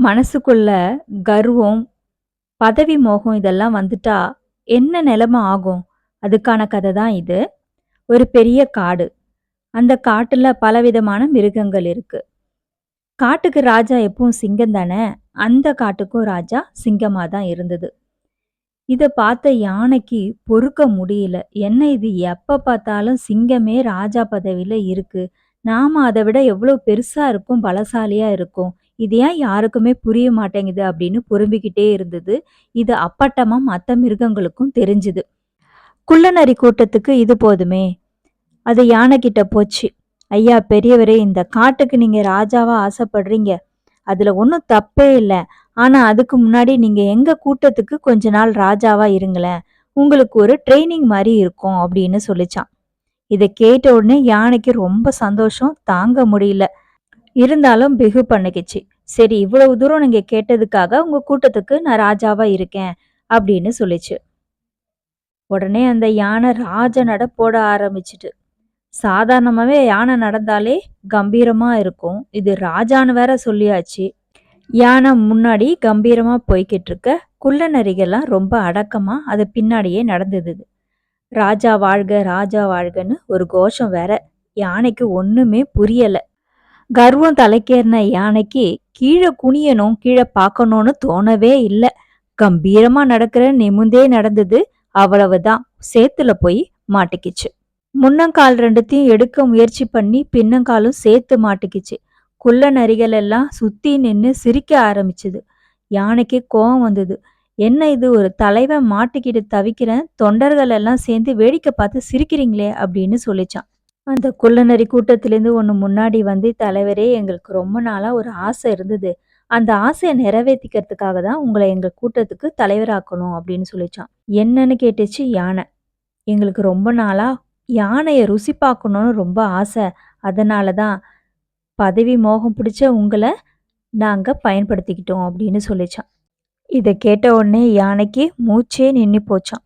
மனசுக்குள்ள கர்வம், பதவி மோகம் இதெல்லாம் வந்துட்டா என்ன நிலைமை ஆகும்? அதுக்கான கதை தான் இது. ஒரு பெரிய காடு. அந்த காட்டில் பலவிதமான மிருகங்கள் இருக்கு. காட்டுக்கு ராஜா எப்பவும் சிங்கம் தானே! அந்த காட்டுக்கும் ராஜா சிங்கமாக தான் இருந்தது. இதை பார்த்த யானைக்கு பொறுக்க முடியல. என்ன இது எப்போ பார்த்தாலும் சிங்கமே ராஜா பதவியில் இருக்கு. நாம் அதை விட எவ்வளோ பெருசாக இருக்கும், பலசாலியாக இருக்கும். இது ஏன் யாருக்குமே புரிய மாட்டேங்குது அப்படின்னு புரும்பிக்கிட்டே இருந்தது. இது அப்பட்டமாக மற்ற மிருகங்களுக்கும் தெரிஞ்சுது. குள்ளநரி கூட்டத்துக்கு இது போதுமே! அது யானைக்கிட்ட போச்சு. ஐயா பெரியவரே இந்த காட்டுக்கு நீங்கள் ராஜாவா ஆசைப்படுறீங்க. அதில் ஒன்றும் தப்பே இல்லை ஆனால் அதுக்கு முன்னாடி நீங்கள் எங்கள் கூட்டத்துக்கு கொஞ்ச நாள் ராஜாவா இருங்களேன். உங்களுக்கு ஒரு ட்ரைனிங் மாதிரி இருக்கும் அப்படின்னு சொல்லிச்சான் இதை கேட்ட உடனே யானைக்கு ரொம்ப சந்தோஷம் தாங்க முடியல. இருந்தாலும் பிகு பண்ணிக்கிச்சு. சரி இவ்வளவு தூரம் நீங்க கேட்டதுக்காக உங்க கூட்டத்துக்கு நான் ராஜாவா இருக்கேன் அப்படின்னு சொல்லிச்சு. உடனே அந்த யானை ராஜ நட போட ஆரம்பிச்சுட்டு. சாதாரணமாவே யானை நடந்தாலே கம்பீரமா இருக்கும். இது ராஜான்னு வேற சொல்லியாச்சு. யானை முன்னாடி கம்பீரமா போய்கிட்டு இருக்க, குள்ள நரிகள்லாம் ரொம்ப அடக்கமா அது பின்னாடியே நடந்தது. ராஜா வாழ்க ராஜா வாழ்கன்னு ஒரு கோஷம் வேற. யானைக்கு ஒண்ணுமே புரியலை கர்வம் தலைக்கேறின யானைக்கு கீழே குனியணும் கீழே பார்க்கணும்னு தோணவே இல்லை கம்பீரமா நடக்கிற நிமிந்தே நடந்தது. அவ்வளவுதான் சேத்துல போய் மாட்டிக்கிச்சு. முன்னங்கால் ரெண்டுத்தையும் எடுக்க முயற்சி பண்ணி பின்னங்காலும் சேர்த்து மாட்டிக்கிச்சு. குள்ள நரிகள் எல்லாம் சுத்தி நின்று சிரிக்க ஆரம்பிச்சுது. யானைக்கு கோபம் வந்தது. என்ன இது ஒரு தலைவன் மாட்டிக்கிட்டு தவிக்கிறேன். தொண்டர்கள் எல்லாம் சேர்ந்து வேடிக்கை பார்த்து சிரிக்கிறீங்களே அப்படின்னு சொல்லிச்சான். அந்த குள்ளநரி கூட்டத்திலேருந்து ஒன்று முன்னாடி வந்து தலைவரே எங்களுக்கு ரொம்ப நாளாக ஒரு ஆசை இருந்தது. அந்த ஆசையை நிறைவேற்றிக்கிறதுக்காக தான் உங்களை எங்கள் கூட்டத்துக்கு தலைவராக்கணும் அப்படின்னு சொல்லிச்சான். என்னன்னு கேட்டுச்சு யானை. எங்களுக்கு ரொம்ப நாளாக யானையை ருசி பார்க்கணும்னு ரொம்ப ஆசை. அதனால தான் பதவி மோகம் பிடிச்ச உங்களை நாங்கள் பயன்படுத்திக்கிட்டோம் அப்படின்னு சொல்லிச்சான். இதை கேட்ட உடனே யானைக்கு மூச்சே நின்று போச்சான்